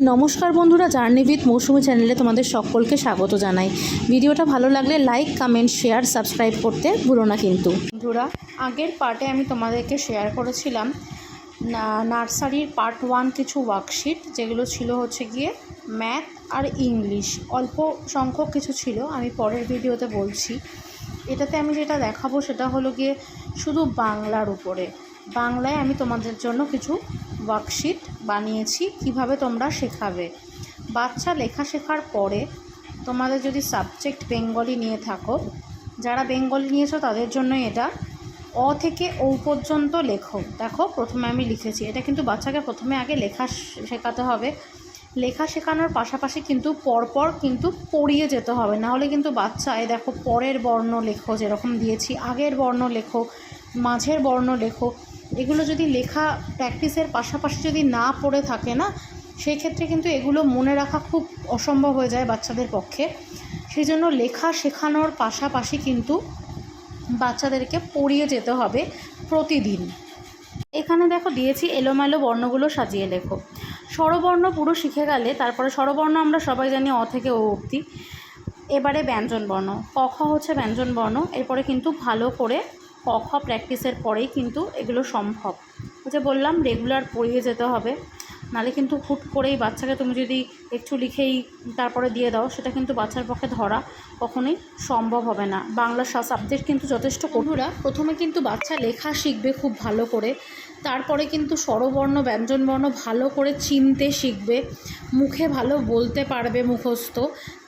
নমস্কার বন্ধুরা journey with মৌসুমি চ্যানেলে তোমাদের সকলকে স্বাগত জানাই। ভিডিওটা ভালো লাগলে লাইক কমেন্ট শেয়ার সাবস্ক্রাইব করতে ভুলো না কিন্তু। বন্ধুরা, আগের পার্টে আমি তোমাদেরকে শেয়ার করেছিলাম নার্সারির পার্ট ওয়ান কিছু ওয়ার্কশিট যেগুলো ছিল হচ্ছে গিয়ে ম্যাথ আর ইংলিশ অল্প সংখ্যক কিছু ছিল, আমি পরের ভিডিওতে বলছি। এটাতে আমি যেটা দেখাবো সেটা হলো গিয়ে শুধু বাংলার উপরে। বাংলায় আমি তোমাদের জন্য কিছু ওয়ার্কশিট বানিয়েছি, কীভাবে তোমরা শেখাবে। বাচ্চা লেখা শেখার পরে তোমাদের যদি সাবজেক্ট বেঙ্গলি নিয়ে থাকো, যারা বেঙ্গলি নিয়েছো তাদের জন্য এটা অ থেকে ও পর্যন্ত লেখো। দেখো, প্রথমে আমি লিখেছি। এটা কিন্তু বাচ্চাকে প্রথমে আগে লেখা শেখাতে হবে। লেখা শেখানোর পাশাপাশি কিন্তু পরপর কিন্তু পড়িয়ে যেতে হবে। নাহলে কিন্তু বাচ্চায় দেখো, পরের বর্ণ লেখো যেরকম দিয়েছি, আগের বর্ণ লেখো, মাঝের বর্ণ লেখো। এগুলো যদি লেখা প্র্যাকটিসের পাশাপাশি যদি না পড়ে থাকে না, সেই ক্ষেত্রে কিন্তু এগুলো মনে রাখা খুব অসম্ভব হয়ে যায় বাচ্চাদের পক্ষে। সেই জন্য লেখা শেখানোর পাশাপাশি কিন্তু বাচ্চাদেরকে পড়িয়ে যেতে হবে প্রতিদিন। এখানে দেখো দিয়েছি এলোমেলো বর্ণগুলো সাজিয়ে লেখো। স্বরবর্ণ পুরো শিখে গেলে, তারপরে স্বরবর্ণ আমরা সবাই জানি অ থেকে ও অবধি। এবারে ব্যঞ্জন বর্ণ ক খ হচ্ছে ব্যঞ্জন বর্ণ এরপরে কিন্তু ভালো করে ক খ প্র্যাকটিসের পরেই কিন্তু এগুলো সম্ভব। যে বললাম রেগুলার পড়িয়ে যেতে হবে। নালে কিন্তু হুট করেই বাচ্চাকে তুমি যদি একটু লিখেই তারপরে দিয়ে দাও, সেটা কিন্তু বাচ্চার পক্ষে ধরা কখনোই সম্ভব হবে না। বাংলা সা সাবজেক্ট কিন্তু যথেষ্ট কঠোরা প্রথমে কিন্তু বাচ্চা লেখা শিখবে খুব ভালো করে। তারপরে কিন্তু স্বরবর্ণ, ব্যঞ্জনবর্ণ ভালো করে চিনতে শিখবে। মুখে ভালো বলতে পারবে মুখস্থ।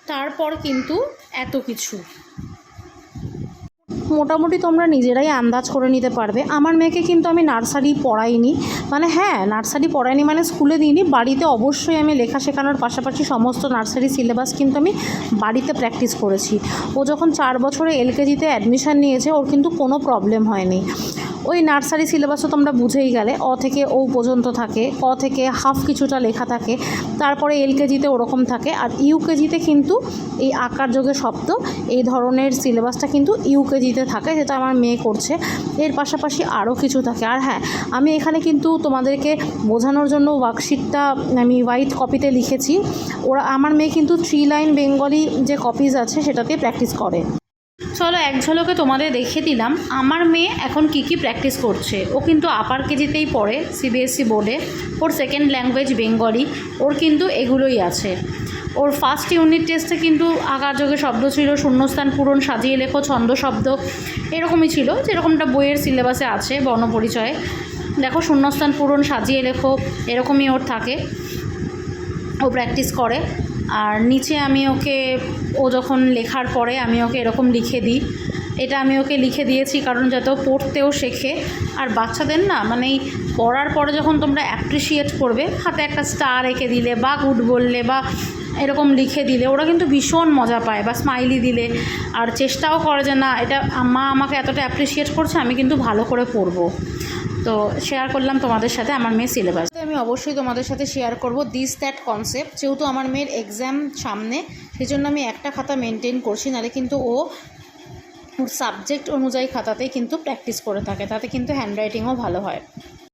তারপর কিন্তু এত কিছু। মোটামুটি তোমরা নিজেরাই আন্দাজ করে নিতে পারবে। আমার মেয়েকে কিন্তু আমি নার্সারি পড়াইনি। মানে হ্যাঁ নার্সারি পড়াইনি মানে স্কুলে দিইনি। বাড়িতে অবশ্যই আমি লেখা শেখানোর পাশাপাশি সমস্ত নার্সারি সিলেবাস কিন্তু আমি বাড়িতে প্র্যাকটিস করেছি। ও যখন চার বছরে এলকেজিতে অ্যাডমিশান নিয়েছে, ওর কিন্তু কোনো প্রবলেম হয়নি। ওই নার্সারি সিলেবাসও তোমরা বুঝেই গেলে। অ থেকে ও পর্যন্ত থাকে ক থেকে হাফ কিছুটা লেখা থাকে, তারপরে এলকেজিতে ওরকম থাকে। আর ইউকেজিতে কিন্তু এই আকার যোগে শব্দ এই ধরনের সিলেবাসটা কিন্তু ইউকেজিতে থাকে, যেটা আমার মেয়ে করছে। এর পাশাপাশি আরও কিছু থাকে। আর হ্যাঁ আমি এখানে কিন্তু তোমাদেরকে বোঝানোর জন্য ওয়ার্কশিটটা আমি হোয়াইট কপিতে লিখেছি। ওরা, আমার মেয়ে কিন্তু থ্রি লাইন বেঙ্গলি যে কপিজ আছে, সেটাতে প্র্যাকটিস করে। চলো এক ঝলকে তোমাদের দেখিয়ে দিলাম। আমার মেয়ে এখন কি কি প্র্যাকটিস করছে? ও কিন্তু আপার কেজিতেই পড়ে সিবিএসসি বোর্ডে। ওর সেকেন্ড ল্যাঙ্গুয়েজ বেঙ্গলি ওর কিন্তু এগুলোই আছে। ওর ফার্স্ট ইউনিট টেস্টে কিন্তু আকার যোগে শব্দ ছিল, শূন্যস্থান পূরণ, সাজিয়ে লেখো, ছন্দ শব্দ এরকমই ছিল, যেরকমটা বইয়ের সিলেবাসে আছে বর্ণপরিচয়ে দেখো, শূন্যস্থান পূরণ, সাজিয়ে লেখো, এরকমই ওর থাকে। ও প্র্যাকটিস করে। আর নিচে আমি ওকে, ও যখন লেখার পরে আমি ওকে এরকম লিখে দিই। এটা আমি ওকে লিখে দিয়েছি কারণ যাতে ও পড়তেও শেখে। আর বাচ্চাদের না মানে এই পড়ার পরে যখন তোমরা অ্যাপ্রিসিয়েট করবে, হাতে একটা স্টার এঁকে দিলে বা গুড বললে বা এরকম লিখে দিলে, ওরা কিন্তু ভীষণ মজা পায় বা স্মাইলি দিলে। আর চেষ্টাও করে যে না, এটা মা আমাকে এতটা অ্যাপ্রিসিয়েট করছে, আমি কিন্তু ভালো করে পড়ব। তো শেয়ার করলাম তোমাদের সাথে, আমার মেয়ের সিলেবাস আমি অবশ্যই তোমাদের সাথে শেয়ার করব দিস দ্যাট কনসেপ্ট যেহেতু আমার মেয়ের এক্সাম সামনে সেই জন্য আমি একটা খাতা মেনটেন করছি, নাহলে কিন্তু ও সাবজেক্ট অনুযায়ী খাতাতেই কিন্তু প্র্যাকটিস করে থাকে, তাতে কিন্তু হ্যান্ডরাইটিংও ভালো হয়।